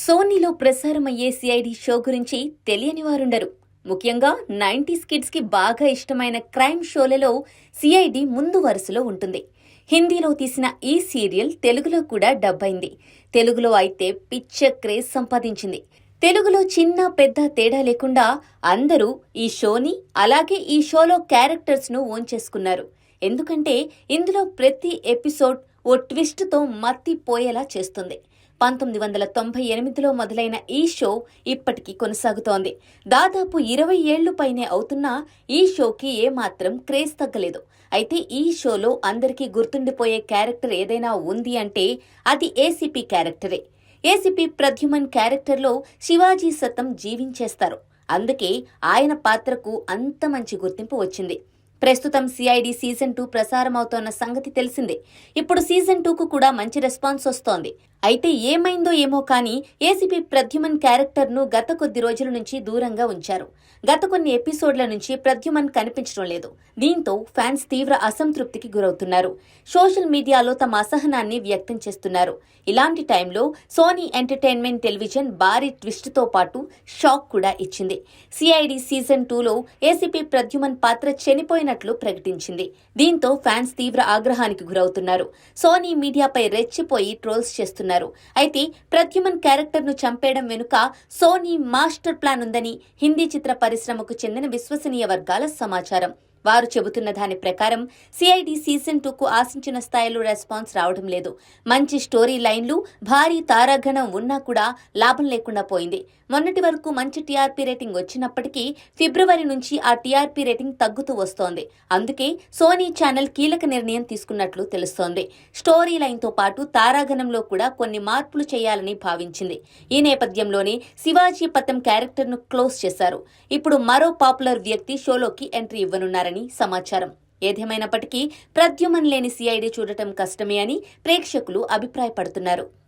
సోనీలో ప్రసారమయ్యే CID show గురించి తెలియని వారుండరు. ముఖ్యంగా నైంటీస్ కిడ్స్కి బాగా ఇష్టమైన క్రైమ్ షోలలో సిఐడి ముందు వరుసలో ఉంటుంది. హిందీలో తీసిన ఈ సీరియల్ తెలుగులో కూడా డబ్బైంది అయింది తెలుగులో అయితే పిచ్చ క్రేజ్ సంపాదించింది. తెలుగులో చిన్న పెద్ద తేడా లేకుండా అందరూ ఈ షోని అలాగే ఈ షోలో క్యారెక్టర్స్ను ఓన్ చేసుకున్నారు ఎందుకంటే ఇందులో ప్రతి ఎపిసోడ్ ఓ ట్విస్ట్తో మత్తిపోయేలా చేస్తుంది. పంతొమ్మిది వందల తొంభై ఎనిమిదిలో మొదలైన ఈ షో ఇప్పటికీ కొనసాగుతోంది. దాదాపు ఇరవై ఏళ్ళు పైనే అవుతున్నా ఈ షోకి ఏమాత్రం క్రేజ్ తగ్గలేదు. అయితే ఈ షోలో అందరికీ గుర్తుండిపోయే క్యారెక్టర్ ఏదైనా ఉంది అంటే అది ఏసీపీ క్యారెక్టరే. ఏసీపీ ప్రద్యుమన్ క్యారెక్టర్లో శివాజీ సతం జీవించేస్తారు. అందుకే ఆయన పాత్రకు అంత మంచి గుర్తింపు వచ్చింది. ప్రస్తుతం సిఐడి సీజన్ టూ ప్రసారమవుతోన్న సంగతి తెలిసిందే. ఇప్పుడు సీజన్ టూకు కూడా మంచి రెస్పాన్స్ వస్తోంది. అయితే ఏమైందో ఏమో కానీ ఏసీపీ ప్రద్యుమన్ క్యారెక్టర్ను గత కొద్ది రోజుల నుంచి దూరంగా ఉంచారు. గత కొన్ని ఎపిసోడ్ల నుంచి ప్రద్యుమన్ కనిపించడం లేదు. దీంతో ఫ్యాన్స్ తీవ్ర అసంతృప్తికి గురవుతున్నారు. సోషల్ మీడియాలో తమ అసహనాన్ని వ్యక్తం చేస్తున్నారు. ఇలాంటి టైంలో సోనీ ఎంటర్టైన్మెంట్ టెలివిజన్ భారీ ట్విస్ట్తో పాటు షాక్ కూడా ఇచ్చింది. సిఐడి సీజన్ టూలో ఏసీపీ ప్రద్యుమన్ పాత్ర చనిపోయిన చనిపోయినట్లు ప్రకటించింది. దీంతో ఫ్యాన్స్ తీవ్ర ఆగ్రహానికి గురవుతున్నారు. సోనీ మీడియాపై రెచ్చిపోయి ట్రోల్స్ చేస్తున్నారు. అయితే ప్రద్యుమన్ క్యారెక్టర్ను చంపేయడం వెనుక సోనీ మాస్టర్ ప్లాన్ ఉందని హిందీ చిత్ర పరిశ్రమకు చెందిన విశ్వసనీయ వర్గాల సమాచారం. వారు చెబుతున్న దాని ప్రకారం సిఐడి సీజన్ టూకు ఆశించిన స్థాయిలో రెస్పాన్స్ రావడం లేదు. మంచి స్టోరీ లైన్లు భారీ తారాగణం ఉన్నా కూడా లాభం లేకుండా పోయింది. మొన్నటి వరకు మంచి టీఆర్పీ రేటింగ్ వచ్చినప్పటికీ ఫిబ్రవరి నుంచి ఆ టీఆర్పీ రేటింగ్ తగ్గుతూ వస్తోంది. అందుకే సోనీ ఛానల్ కీలక నిర్ణయం తీసుకున్నట్లు తెలుస్తోంది. స్టోరీ లైన్తో పాటు తారాగణంలో కూడా కొన్ని మార్పులు చేయాలని భావించింది. ఈ నేపథ్యంలోనే శివాజీ పతం క్యారెక్టర్ను క్లోజ్ చేశారు. ఇప్పుడు మరో పాపులర్ వ్యక్తి షోలోకి ఎంట్రీ చేశారని సమాచారం. ఏదేమైనప్పటికీ ప్రద్యుమన్ లేని సిఐడి చూడటం కష్టమే అని ప్రేక్షకులు అభిప్రాయపడుతున్నారు.